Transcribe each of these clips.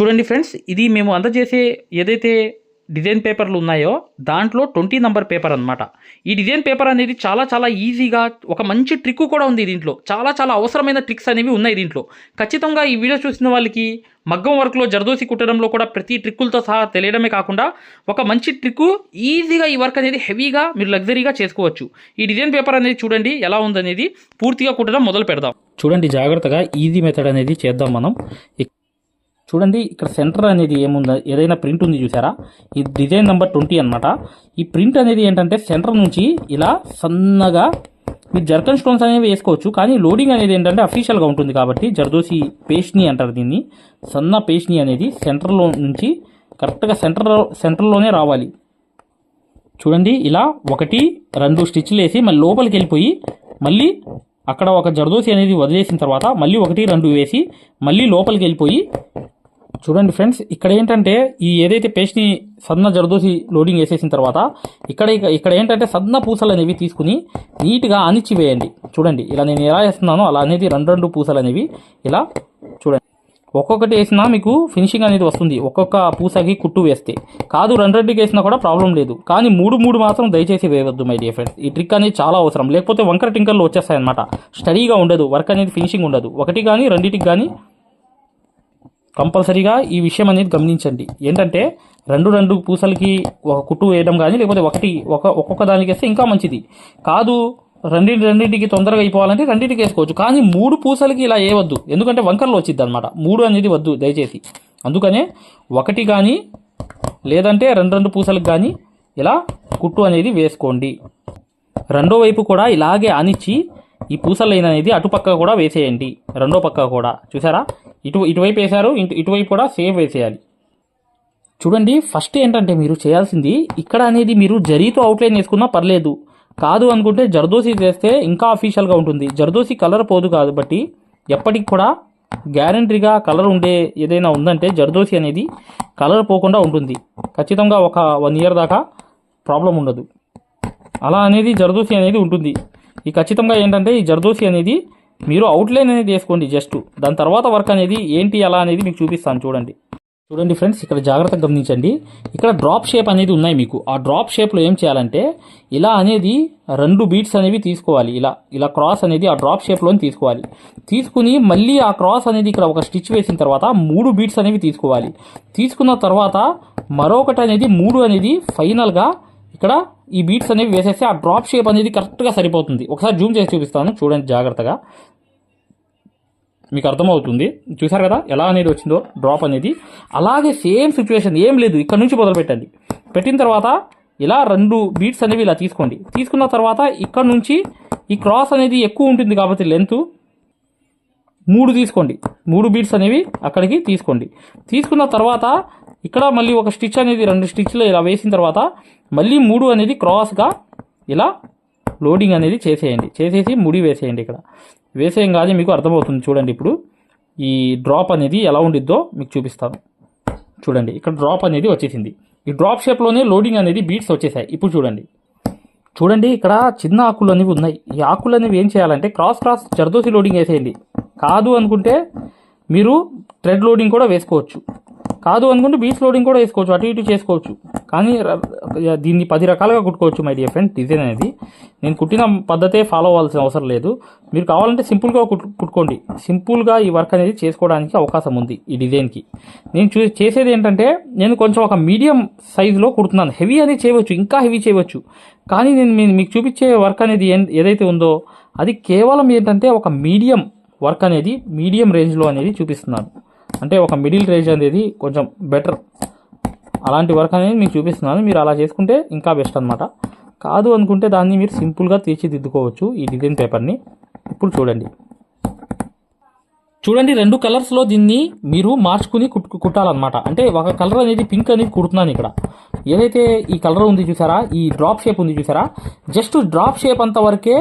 చూడండి ఫ్రెండ్స్ ఇది మేము అందజేసే ఏదైతే డిజైన్ పేపర్లు ఉన్నాయో దాంట్లో ట్వంటీ నంబర్ పేపర్ అన్నమాట. ఈ డిజైన్ పేపర్ అనేది చాలా చాలా ఈజీగా ఒక మంచి ట్రిక్ కూడా ఉంది దీంట్లో. చాలా చాలా అవసరమైన ట్రిక్స్ అనేవి ఉన్నాయి దీంట్లో. ఖచ్చితంగా ఈ వీడియో చూసిన వాళ్ళకి మగ్గం వర్క్లో జరదోసి కుట్టడంలో కూడా ప్రతి ట్రిక్కులతో సహా తెలియడమే కాకుండా ఒక మంచి ట్రిక్ ఈజీగా ఈ వర్క్ అనేది హెవీగా మీరు లగ్జరీగా చేసుకోవచ్చు. ఈ డిజైన్ పేపర్ అనేది చూడండి ఎలా ఉందనేది పూర్తిగా కుట్టడం మొదలు పెడదాం. చూడండి జాగ్రత్తగా ఈజీ మెథడ్ అనేది చేద్దాం మనం. చూడండి ఇక్కడ సెంటర్ అనేది ఏముందో? ఏదైనా ప్రింట్ ఉంది చూసారా? ఈ డిజైన్ నెంబర్ ట్వంటీ అన్నమాట. ఈ ప్రింట్ అనేది ఏంటంటే సెంటర్ నుంచి ఇలా సన్నగా మీరు జర్కన్ స్టోన్స్ అనేవి వేసుకోవచ్చు కానీ లోడింగ్ అనేది ఏంటంటే అఫీషియల్గా ఉంటుంది కాబట్టి జర్దోసి పేస్ట్ని అంటారు దీన్ని. సన్న పేస్ట్ని అనేది సెంటర్లో నుంచి కరెక్ట్గా సెంటర్ సెంటర్లోనే రావాలి. చూడండి ఇలా ఒకటి రెండు స్టిచ్లు వేసి మళ్ళీ లోపలికి వెళ్ళిపోయి మళ్ళీ అక్కడ ఒక జర్దోసి అనేది వదిలేసిన తర్వాత మళ్ళీ ఒకటి రెండు వేసి మళ్ళీ లోపలికి వెళ్ళిపోయి చూడండి ఫ్రెండ్స్ ఇక్కడ ఏంటంటే ఈ ఏదైతే పేస్ట్ని సన్న జర్దోసి లోడింగ్ వేసేసిన తర్వాత ఇక్కడ ఇక్కడ ఏంటంటే సన్న పూసలు అనేవి తీసుకుని నీట్గా అణిచివేయండి. చూడండి ఇలా నేను ఎలా వేస్తున్నానో అలా అనేది రెండు రెండు పూసలు అనేవి ఇలా చూడండి. ఒక్కొక్కటి వేసినా మీకు ఫినిషింగ్ అనేది వస్తుంది ఒక్కొక్క పూసకి కుట్టు వేస్తే. కాదు రెండు రెండుకి వేసినా కూడా ప్రాబ్లం లేదు. కానీ మూడు మూడు మాత్రం దయచేసి వేయవద్దు మై డియర్ ఫ్రెండ్స్ ఈ ట్రిక్ అనేది చాలా అవసరం. లేకపోతే వంకర టింకర్లు వచ్చేస్తాయి అనమాట స్టడీగా ఉండదు వర్క్ అనేది ఫినిషింగ్ ఉండదు. ఒకటి కానీ రెండింటికి కానీ కంపల్సరీగా ఈ విషయం అనేది గమనించండి. ఏంటంటే రెండు రెండు పూసలకి ఒక కుట్టు వేయడం కానీ లేకపోతే ఒకటి ఒక ఒక్కొక్క దానికి వేస్తే ఇంకా మంచిది. కాదు రెండింటి రెండింటికి తొందరగా అయిపోవాలంటే రెండింటికి వేసుకోవచ్చు. కానీ మూడు పూసలకి ఇలా వేయవద్దు. ఎందుకంటే వంకర్లు వచ్చింది అనమాట మూడు అనేది వద్దు దయచేసి. అందుకనే ఒకటి కానీ లేదంటే రెండు రెండు పూసలకు కానీ ఇలా కుట్టు అనేది వేసుకోండి. రెండో వైపు కూడా ఇలాగే ఆనిచ్చి ఈ పూసల లైన్ అనేది అటుపక్క కూడా వేసేయండి. రెండో పక్క కూడా. చూసారా? ఇటు ఇటువైపు వేశారు ఇటు ఇటువైపు కూడా సేమ్ వేసేయాలి. చూడండి ఫస్ట్ ఏంటంటే మీరు చేయాల్సింది ఇక్కడ అనేది మీరు జరీతో అవుట్లైన్ వేసుకున్నా పర్లేదు. కాదు అనుకుంటే జర్దోసి చేస్తే ఇంకా అఫీషియల్గా ఉంటుంది. జర్దోసి కలర్ పోదు కాబట్టి ఎప్పటికి కూడా గ్యారంటీగా కలర్ ఉండే ఏదైనా ఉందంటే జర్దోసి అనేది కలర్ పోకుండా ఉంటుంది. ఖచ్చితంగా ఒక వన్ ఇయర్ దాకా ప్రాబ్లం ఉండదు. అలా అనేది జర్దోసి అనేది ఉంటుంది. ఈ ఖచ్చితంగా ఏంటంటే ఈ జర్దోసి అనేది మీరు అవుట్లైన్ అనేది వేసుకోండి జస్ట్ దాని తర్వాత వర్క్ అనేది ఏంటి అలా అనేది మీకు చూపిస్తాను చూడండి. చూడండి ఫ్రెండ్స్ ఇక్కడ జాగ్రత్తగా గమనించండి. ఇక్కడ డ్రాప్ షేప్ అనేది ఉన్నాయి మీకు. ఆ డ్రాప్ షేప్లో ఏం చేయాలంటే ఇలా అనేది రెండు బీట్స్ అనేవి తీసుకోవాలి. ఇలా ఇలా క్రాస్ అనేది ఆ డ్రాప్ షేప్లోని తీసుకోవాలి. తీసుకుని మళ్ళీ ఆ క్రాస్ అనేది ఇక్కడ ఒక స్టిచ్ వేసిన తర్వాత మూడు బీట్స్ అనేవి తీసుకోవాలి. తీసుకున్న తర్వాత మరొకటి అనేది మూడు అనేది ఫైనల్గా ఇక్కడ ఈ బీట్స్ అనేవి వేసేస్తే ఆ డ్రాప్ షేప్ అనేది కరెక్ట్గా సరిపోతుంది. ఒకసారి జూమ్ చేసి చూపిస్తాను. చూడండి జాగ్రత్తగా. మీకు అర్థమవుతుంది. చూసారు కదా ఎలా అనేది వచ్చిందో డ్రాప్ అనేది? అలాగే సేమ్ సిచ్యువేషన్ ఏం లేదు. ఇక్కడ నుంచి మొదలు పెట్టండి పెట్టిన తర్వాత ఇలా రెండు బీట్స్ అనేవి ఇలా తీసుకోండి. తీసుకున్న తర్వాత ఇక్కడ నుంచి ఈ క్రాస్ అనేది ఎక్కువ ఉంటుంది కాబట్టి లెంత్ మూడు తీసుకోండి. మూడు బీట్స్ అనేవి అక్కడికి తీసుకోండి. తీసుకున్న తర్వాత ఇక్కడ మళ్ళీ ఒక స్టిచ్ అనేది రెండు స్టిచ్లు ఇలా వేసిన తర్వాత మళ్ళీ మూడు అనేది క్రాస్గా ఇలా లోడింగ్ అనేది చేసేయండి. చేసేసి ముడి వేసేయండి ఇక్కడ. వేసేయం వేసేయంగానే మీకు అర్థమవుతుంది చూడండి ఇప్పుడు. ఈ డ్రాప్ అనేది ఎలా ఉండిద్దో మీకు చూపిస్తాను. చూడండి ఇక్కడ డ్రాప్ అనేది వచ్చేసింది. ఈ డ్రాప్ షేప్లోనే లోడింగ్ అనేది బీట్స్ వచ్చేసాయి. ఇప్పుడు చూడండి. చూడండి ఇక్కడ చిన్న ఆకులు అనేవి ఉన్నాయి. ఈ ఆకులు అనేవి ఏం చేయాలంటే క్రాస్ క్రాస్ జర్దోసి లోడింగ్ వేసేయండి. కాదు అనుకుంటే మీరు థ్రెడ్ లోడింగ్ కూడా వేసుకోవచ్చు. కాదు అనుకుంటే బీచ్ లోడింగ్ కూడా వేసుకోవచ్చు అటు ఇటు చేసుకోవచ్చు. కానీ దీన్ని పది రకాలుగా కుట్టుకోవచ్చు మై డియర్ ఫ్రెండ్ డిజైన్ అనేది. నేను కుట్టిన పద్ధతే ఫాలో అవ్వాల్సిన అవసరం లేదు. మీరు కావాలంటే సింపుల్గా కుట్టు కుట్టుకోండి. సింపుల్గా ఈ వర్క్ అనేది చేసుకోవడానికి అవకాశం ఉంది ఈ డిజైన్కి నేను చూ చేసేది ఏంటంటే నేను కొంచెం ఒక మీడియం సైజులో కుడుతున్నాను. హెవీ అనేది చేయవచ్చు ఇంకా హెవీ చేయవచ్చు. కానీ నేను మీ- మీకు చూపించే వర్క్ అనేది ఏం- ఏదైతే ఉందో అది కేవలం ఏంటంటే ఒక మీడియం వర్క్ అనేది మీడియం రేంజ్లో అనేది చూపిస్తున్నాను. అంటే ఒక మిడిల్ రేంజ్ అనేది కొంచెం బెటర్ అలాంటి వర్క్ అనేది మీకు చూపిస్తున్నాను. మీరు అలా చేసుకుంటే ఇంకా బెస్ట్ అనమాట కాదు అనుకుంటే దాన్ని మీరు సింపుల్గా తీర్చిదిద్దుకోవచ్చు ఈ డిజైన్ పేపర్ని ఇప్పుడు చూడండి. చూడండి రెండు కలర్స్లో దీన్ని మీరు మార్చుకుని కుట్టు కుట్టాలన్నమాట. అంటే ఒక కలర్ అనేది పింక్ అనేది కుడుతున్నాను ఇక్కడ. ఏదైతే ఈ కలర్ ఉంది చూసారా? ఈ డ్రాప్ షేప్ ఉంది చూసారా? జస్ట్ డ్రాప్ షేప్ అంత వరకే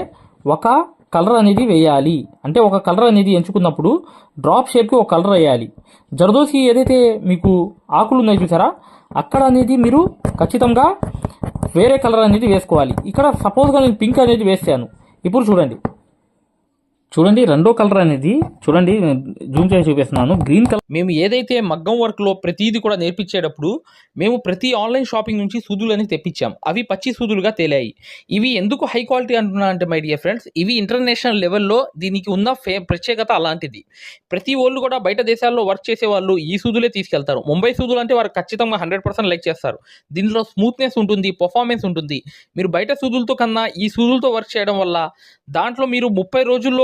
ఒక కలర్ అనేది వేయాలి. అంటే ఒక కలర్ అనేది ఎంచుకున్నప్పుడు డ్రాప్ షేప్కి ఒక కలర్ వేయాలి. జరదోసి ఏదైతే మీకు ఆకులు ఉన్నాయి చూసారా అక్కడ అనేది మీరు ఖచ్చితంగా వేరే కలర్ అనేది వేసుకోవాలి. ఇక్కడ సపోజ్గా నేను పింక్ అనేది వేసాను ఇప్పుడు చూడండి. చూడండి రెండో కలర్ అనేది చూడండి జూమ్ చేసి చూపిస్తున్నాను. గ్రీన్ కలర్ మేము ఏదైతే మగ్గం వర్క్లో ప్రతిదీ కూడా నేర్పించేటప్పుడు మేము ప్రతి ఆన్లైన్ షాపింగ్ నుంచి సూదులని తెప్పించాం. అవి పచ్చి సూదులుగా తేలాయి. ఇవి ఎందుకు హై క్వాలిటీ అంటున్నా అంటే మై డియర్ ఫ్రెండ్స్ ఇవి ఇంటర్నేషనల్ లెవెల్లో దీనికి ఉన్న ఫే ప్రత్యేకత అలాంటిది. ప్రతి వాళ్ళు కూడా బయట దేశాల్లో వర్క్ చేసే వాళ్ళు ఈ సూదులే తీసుకెళ్తారు. ముంబై సూదులు అంటే వారు ఖచ్చితంగా హండ్రెడ్ పర్సెంట్ లైక్ చేస్తారు. దీనిలో స్మూత్నెస్ ఉంటుంది పర్ఫార్మెన్స్ ఉంటుంది. మీరు బయట సూదులతో కన్నా ఈ సూదులతో వర్క్ చేయడం వల్ల దాంట్లో మీరు ముప్పై రోజుల్లో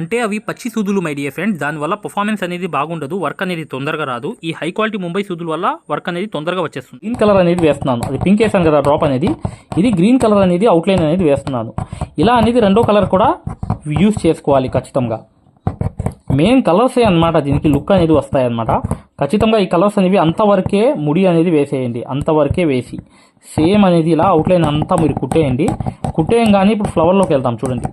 అంటే అవి పచ్చి సూదులు మై డియర్ ఫ్రెండ్స్ దానివల్ల పర్ఫార్మెన్స్ అనేది బాగుండదు వర్క్ అనేది తొందరగా రాదు. ఈ హై క్వాలిటీ ముంబై సూదుల వల్ల వర్క్ అనేది తొందరగా వచ్చేస్తుంది. గ్రీన్ కలర్ అనేది వేస్తున్నాను. అది పింక్ వేసాను కదా డ్రాప్ అనేది. ఇది గ్రీన్ కలర్ అనేది అవుట్లైన్ అనేది వేస్తున్నాను. ఇలా అనేది రెండో కలర్ కూడా యూస్ చేసుకోవాలి ఖచ్చితంగా. మెయిన్ కలర్సే అన్నమాట దీనికి లుక్ అనేది వస్తాయి ఖచ్చితంగా ఈ కలర్స్ అనేవి అంతవరకే ముడి అనేది వేసేయండి. అంతవరకే వేసి. సేమ్ అనేది ఇలా అవుట్లైన్ అంతా మీరు కుట్టేయండి. కుట్టేయంగానే ఇప్పుడు ఫ్లవర్లోకి వెళ్తాం చూడండి.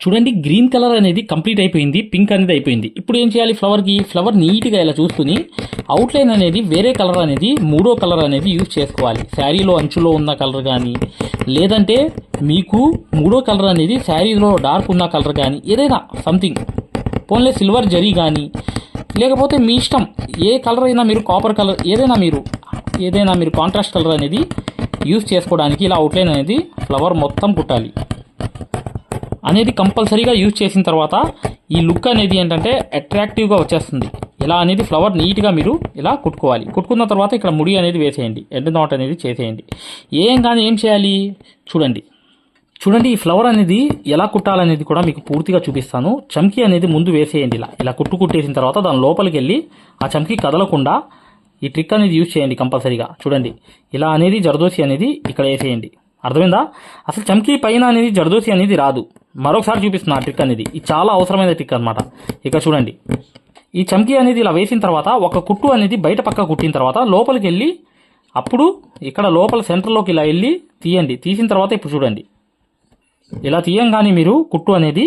చూడండి గ్రీన్ కలర్ అనేది కంప్లీట్ అయిపోయింది పింక్ అనేది అయిపోయింది. ఇప్పుడు ఏం చేయాలి ఫ్లవర్కి ఫ్లవర్ నీట్గా ఇలా చూసుకుని అవుట్లైన్ అనేది వేరే కలర్ అనేది మూడో కలర్ అనేది యూజ్ చేసుకోవాలి. శారీలో అంచులో ఉన్న కలర్ కానీ లేదంటే మీకు మూడో కలర్ అనేది శారీలో డార్క్ ఉన్న కలర్ కానీ ఏదైనా సంథింగ్ పోన్లే సిల్వర్ జరీ కానీ లేకపోతే మీ ఇష్టం ఏ కలర్ అయినా మీరు కాపర్ కలర్ ఏదైనా మీరు ఏదైనా మీరు కాంట్రాస్ట్ కలర్ అనేది యూజ్ చేసుకోవడానికి ఇలా అవుట్లైన్ అనేది ఫ్లవర్ మొత్తం కుట్టాలి. అనేది కంపల్సరీగా యూజ్ చేసిన తర్వాత ఈ లుక్ అనేది ఏంటంటే అట్రాక్టివ్గా వచ్చేస్తుంది. ఇలా అనేది ఫ్లవర్ నీట్గా మీరు ఇలా కుట్టుకోవాలి. కుట్టుకున్న తర్వాత ఇక్కడ ముడి అనేది వేసేయండి. ఎండ్ నాట్ అనేది చేసేయండి. ఏం కానీ ఏం చేయాలి? చూడండి. చూడండి ఈ ఫ్లవర్ అనేది ఎలా కుట్టాలనేది కూడా మీకు పూర్తిగా చూపిస్తాను. చమ్కీ అనేది ముందు వేసేయండి ఇలా. ఇలా కుట్టు కుట్టేసిన తర్వాత దాని లోపలికి వెళ్ళి ఆ చమ్కీ కదలకుండా ఈ ట్రిక్ అనేది యూజ్ చేయండి కంపల్సరీగా చూడండి. ఇలా అనేది జరదోసి అనేది ఇక్కడ వేసేయండి. అర్థమైందా? అసలు చమ్కీ పైన అనేది జరదోసి అనేది రాదు. మరొకసారి చూపిస్తున్నా ట్రిక్ అనేది. ఇది చాలా అవసరమైన ట్రిక్ అనమాట ఇక చూడండి. ఈ చమ్కీ అనేది ఇలా వేసిన తర్వాత ఒక కుట్టు అనేది బయట పక్క కుట్టిన తర్వాత లోపలికి వెళ్ళి అప్పుడు ఇక్కడ లోపల సెంటర్లోకి ఇలా వెళ్ళి తీయండి. తీసిన తర్వాత ఇప్పుడు చూడండి. ఇలా తీయంగానే మీరు కుట్టు అనేది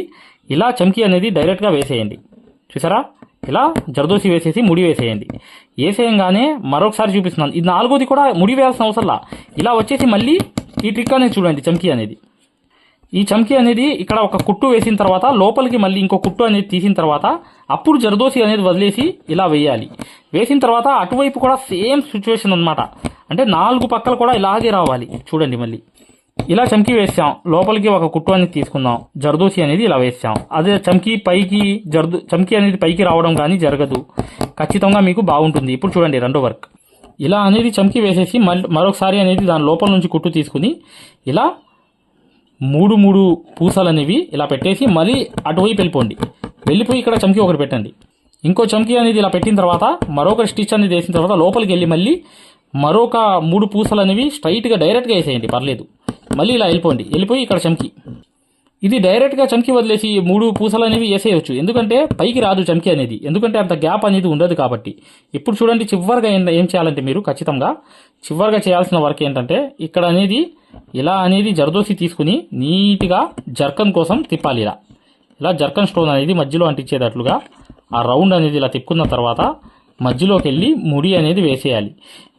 ఇలా చమ్కీ అనేది డైరెక్ట్గా వేసేయండి. చూసారా? ఇలా జరదోసి వేసేసి ముడి వేసేయండి. వేసేయంగానే మరొకసారి చూపిస్తున్నాను. ఇది నాలుగోది కూడా ముడి వేయాల్సిన అవసరంలా ఇలా వచ్చేసి మళ్ళీ ఈ ట్రిక్ అనేది చూడండి చమ్కీ అనేది. ఈ చమ్కీ అనేది ఇక్కడ ఒక కుట్టు వేసిన తర్వాత లోపలికి మళ్ళీ ఇంకో కుట్టు అనేది తీసిన తర్వాత అప్పుడు జరదోసి అనేది వదిలేసి ఇలా వేయాలి. వేసిన తర్వాత అటువైపు కూడా సేమ్ సిచ్యువేషన్ అన్నమాట. అంటే నాలుగు పక్కలు కూడా ఇలాగే రావాలి. చూడండి మళ్ళీ. ఇలా చమ్కీ వేసాం. లోపలికి ఒక కుట్టు అనేది తీసుకుందాం. జర్దోసి అనేది ఇలా వేసాం. అదే చమ్కీ పైకి జర్దు చమ్కీ అనేది పైకి రావడం కానీ జరగదు. ఖచ్చితంగా మీకు బాగుంటుంది. ఇప్పుడు చూడండి రెండో వర్క్. ఇలా అనేది చమ్కీ వేసేసి మళ్ళీ మరొకసారి అనేది దాని లోపల నుంచి కుట్టు తీసుకుని ఇలా మూడు మూడు పూసలు అనేవి ఇలా పెట్టేసి మళ్ళీ అటువైపు వెళ్ళిపోండి. వెళ్ళిపోయి ఇక్కడ చమ్కీ ఒకటి పెట్టండి. ఇంకో చమ్కీ అనేది ఇలా పెట్టిన తర్వాత మరొక స్టిచ్ అనేది వేసిన తర్వాత లోపలికి వెళ్ళి మళ్ళీ మరొక మూడు పూసలు అనేవి స్ట్రైట్గా డైరెక్ట్గా వేసేయండి. పర్లేదు. మళ్ళీ ఇలా వెళ్ళిపోండి. వెళ్ళిపోయి ఇక్కడ చమ్కీ. ఇది డైరెక్ట్గా చమ్కి వదిలేసి మూడు పూసలు అనేవి వేసేయచ్చు. ఎందుకంటే పైకి రాదు చమ్కి అనేది. ఎందుకంటే అంత గ్యాప్ అనేది ఉండదు కాబట్టి. ఇప్పుడు చూడండి చివరిగా ఏం ఏం చేయాలంటే మీరు ఖచ్చితంగా చివరిగా చేయాల్సిన వర్క్ ఏంటంటే ఇక్కడ అనేది ఇలా అనేది జరదోసి తీసుకుని నీట్గా జర్కన్ కోసం తిప్పాలి ఇలా. ఇలా జర్కన్ స్టోన్ అనేది మధ్యలో అంటించేటట్లుగా ఆ రౌండ్ అనేది ఇలా తిప్పుకున్న తర్వాత మధ్యలోకి వెళ్ళి ముడి అనేది వేసేయాలి.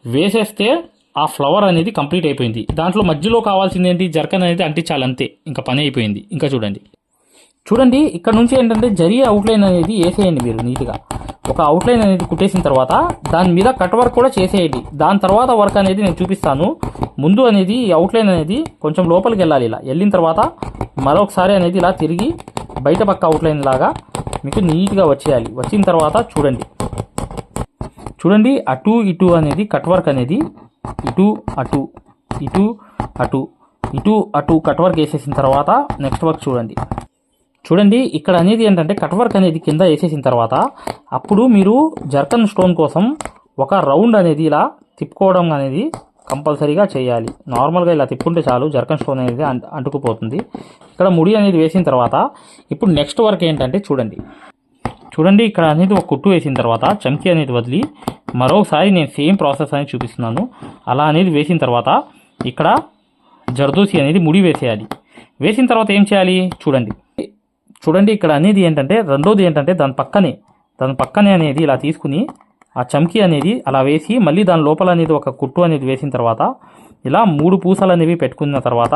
వేసేస్తే ఆ ఫ్లవర్ అనేది కంప్లీట్ అయిపోయింది. దాంట్లో మధ్యలో కావాల్సింది ఏంటి? జర్కన్ అనేది అంటించాలి అంతే. ఇంకా పని అయిపోయింది. ఇంకా చూడండి. చూడండి ఇక్కడ నుంచి ఏంటంటే జరిగే అవుట్లైన్ అనేది వేసేయండి మీరు నీట్గా. ఒక అవుట్లైన్ అనేది కుట్టేసిన తర్వాత దాని మీద కట్ వర్క్ కూడా చేసేయండి. దాని తర్వాత వర్క్ అనేది నేను చూపిస్తాను. ముందు అనేది ఈ అవుట్లైన్ అనేది కొంచెం లోపలికి వెళ్ళాలి ఇలా. వెళ్ళిన తర్వాత మరొకసారి అనేది ఇలా తిరిగి బయట పక్క అవుట్లైన్ లాగా మీకు నీట్గా వచ్చేయాలి. వచ్చిన తర్వాత చూడండి. చూడండి అటు ఇటు అనేది కట్ వర్క్ అనేది ఇటు అటు ఇటు అటు. ఇటు అటు కట్ వర్క్ వేసేసిన తర్వాత నెక్స్ట్ వర్క్ చూడండి. చూడండి ఇక్కడ అనేది ఏంటంటే కట్ వర్క్ అనేది కింద వేసేసిన తర్వాత అప్పుడు మీరు జర్కన్ స్టోన్ కోసం ఒక రౌండ్ అనేది ఇలా తిప్పుకోవడం అనేది కంపల్సరీగా చేయాలి. నార్మల్గా ఇలా తిప్పుకుంటే చాలు జర్కన్ స్టోన్ అనేది అంటుకుపోతుంది. ఇక్కడ ముడి అనేది వేసిన తర్వాత ఇప్పుడు నెక్స్ట్ వర్క్ ఏంటంటే చూడండి. చూడండి ఇక్కడ అనేది ఒక కుట్టు వేసిన తర్వాత చమ్కీ అనేది వదిలి మరొకసారి నేను సేమ్ ప్రాసెస్ అనేది చూపిస్తున్నాను. అలా అనేది వేసిన తర్వాత ఇక్కడ జర్దోసి అనేది ముడి వేసేయాలి. వేసిన తర్వాత ఏం చేయాలి? చూడండి. చూడండి ఇక్కడ అనేది ఏంటంటే రెండోది ఏంటంటే దాని పక్కనే దాని పక్కనే అనేది ఇలా తీసుకుని ఆ చమ్కీ అనేది అలా వేసి మళ్ళీ దాని లోపల అనేది ఒక కుట్టు అనేది వేసిన తర్వాత ఇలా మూడు పూసలు అనేవి పెట్టుకున్న తర్వాత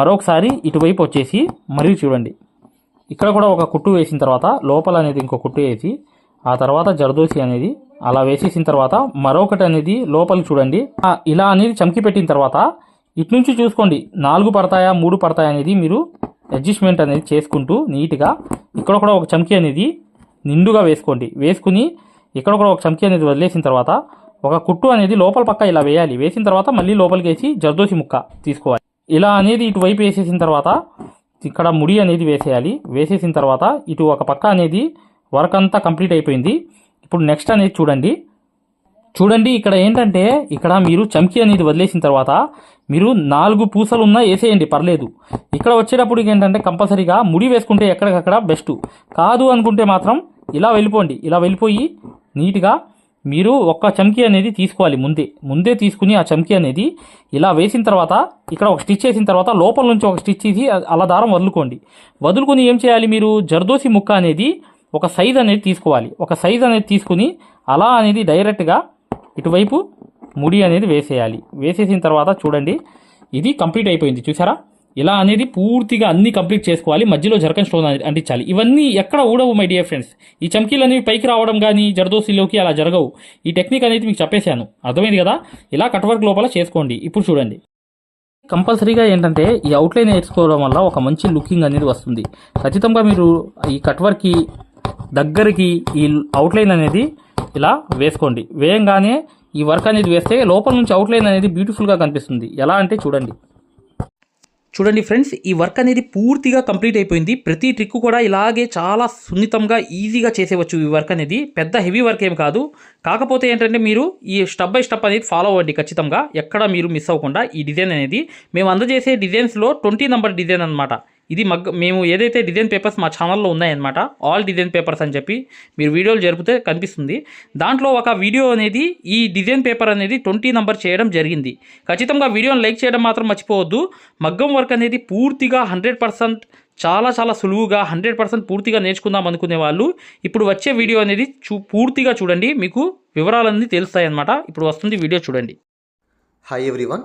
మరొకసారి ఇటువైపు వచ్చేసి మరీ చూడండి. ఇక్కడ కూడా ఒక కుట్టు వేసిన తర్వాత లోపల అనేది ఇంకో కుట్టు వేసి ఆ తర్వాత జరదోసి అనేది అలా వేసేసిన తర్వాత మరొకటి అనేది లోపల చూడండి. ఇలా అనేది చమ్కి పెట్టిన తర్వాత ఇటు నుంచి చూసుకోండి. నాలుగు పడతాయా మూడు పడతాయా అనేది మీరు అడ్జస్ట్మెంట్ అనేది చేసుకుంటూ నీట్గా ఇక్కడ కూడా ఒక చమ్కి అనేది నిండుగా వేసుకోండి. వేసుకుని ఇక్కడ కూడా ఒక చమ్కి అనేది వదిలేసిన తర్వాత ఒక కుట్టు అనేది లోపల పక్క ఇలా వేయాలి. వేసిన తర్వాత మళ్ళీ లోపలికి వేసి జర్దోసి ముక్క తీసుకోవాలి. ఇలా అనేది ఇటువైపు వేసేసిన తర్వాత ఇక్కడ ముడి అనేది వేసేయాలి. వేసేసిన తర్వాత ఇటు ఒక పక్క అనేది వర్క్ అంతా కంప్లీట్ అయిపోయింది. ఇప్పుడు నెక్స్ట్ అనేది చూడండి. చూడండి ఇక్కడ ఏంటంటే ఇక్కడ మీరు చమ్కీ అనేది వదిలేసిన తర్వాత మీరు నాలుగు పూసలు ఉన్నా వేసేయండి పర్లేదు. ఇక్కడ వచ్చేటప్పుడు ఏంటంటే కంపల్సరీగా ముడి వేసుకుంటే ఎక్కడికక్కడ బెస్ట్ కాదు అనుకుంటే మాత్రం ఇలా వెళ్ళిపోండి. ఇలా వెళ్ళిపోయి నీట్గా మీరు ఒక్క చమ్కీ అనేది తీసుకోవాలి ముందే. ముందే తీసుకుని ఆ చమ్కీ అనేది ఇలా వేసిన తర్వాత ఇక్కడ ఒక స్టిచ్ వేసిన తర్వాత లోపల నుంచి ఒక స్టిచ్ తీసి అలా దారం వదులుకోండి. వదులుకొని ఏం చేయాలి మీరు? జర్దోసి ముక్క అనేది ఒక సైజ్ అనేది తీసుకోవాలి. ఒక సైజ్ అనేది తీసుకుని అలా అనేది డైరెక్ట్గా ఇటువైపు ముడి అనేది వేసేయాలి. వేసేసిన తర్వాత చూడండి. ఇది కంప్లీట్ అయిపోయింది. చూసారా? ఇలా అనేది పూర్తిగా అన్ని కంప్లీట్ చేసుకోవాలి మధ్యలో జరకన్ స్టోన్ అనేది అంటించాలి. ఇవన్నీ ఎక్కడ ఊడవు మై డియర్ ఫ్రెండ్స్. ఈ చమ్కీలు అనేవి పైకి రావడం కానీ జరదోసిలోకి అలా జరగవు. ఈ టెక్నిక్ అనేది మీకు చెప్పేశాను. అర్థమైంది కదా? ఇలా కట్ వర్క్ లోపల చేసుకోండి. ఇప్పుడు చూడండి. కంపల్సరీగా ఏంటంటే ఈ అవుట్లైన్ నేర్చుకోవడం వల్ల ఒక మంచి లుకింగ్ అనేది వస్తుంది. ఖచ్చితంగా మీరు ఈ కట్ వర్క్కి దగ్గరికి ఈ అవుట్లైన్ అనేది ఇలా వేసుకోండి. వేయంగానే ఈ వర్క్ అనేది వేస్తే లోపల నుంచి అవుట్లైన్ అనేది బ్యూటిఫుల్గా కనిపిస్తుంది. ఎలా అంటే చూడండి. చూడండి ఫ్రెండ్స్ ఈ వర్క్ అనేది పూర్తిగా కంప్లీట్ అయిపోయింది. ప్రతి ట్రిక్ కూడా ఇలాగే చాలా సున్నితంగా ఈజీగా చేసేవచ్చు ఈ వర్క్ అనేది. పెద్ద హెవీ వర్క్ ఏం కాదు. కాకపోతే ఏంటంటే మీరు ఈ స్టెప్ బై స్టెప్ అనేది ఫాలో అవ్వండి ఖచ్చితంగా. ఎక్కడ మీరు మిస్ అవ్వకుండా ఈ డిజైన్ అనేది. మేము అందజేసే డిజైన్స్లో ట్వంటీ నెంబర్ డిజైన్ అనమాట ఇది మగ్గ మేము ఏదైతే డిజైన్ పేపర్స్ మా ఛానల్లో ఉన్నాయన్నమాట ఆల్ డిజైన్ పేపర్స్ అని చెప్పి మీరు వీడియోలు జరిపితే కనిపిస్తుంది. దాంట్లో ఒక వీడియో అనేది ఈ డిజైన్ పేపర్ అనేది ట్వంటీ నెంబర్ చేయడం జరిగింది. ఖచ్చితంగా వీడియోని లైక్ చేయడం మాత్రం మర్చిపోవద్దు. మగ్గం వర్క్ అనేది పూర్తిగా హండ్రెడ్ పర్సెంట్ చాలా చాలా సులువుగా హండ్రెడ్ పర్సెంట్ పూర్తిగా నేర్చుకుందాం అనుకునే వాళ్ళు ఇప్పుడు వచ్చే వీడియో అనేది చూ పూర్తిగా చూడండి. మీకు వివరాలన్నీ తెలుస్తాయన్నమాట. ఇప్పుడు వస్తుంది వీడియో చూడండి. Hi everyone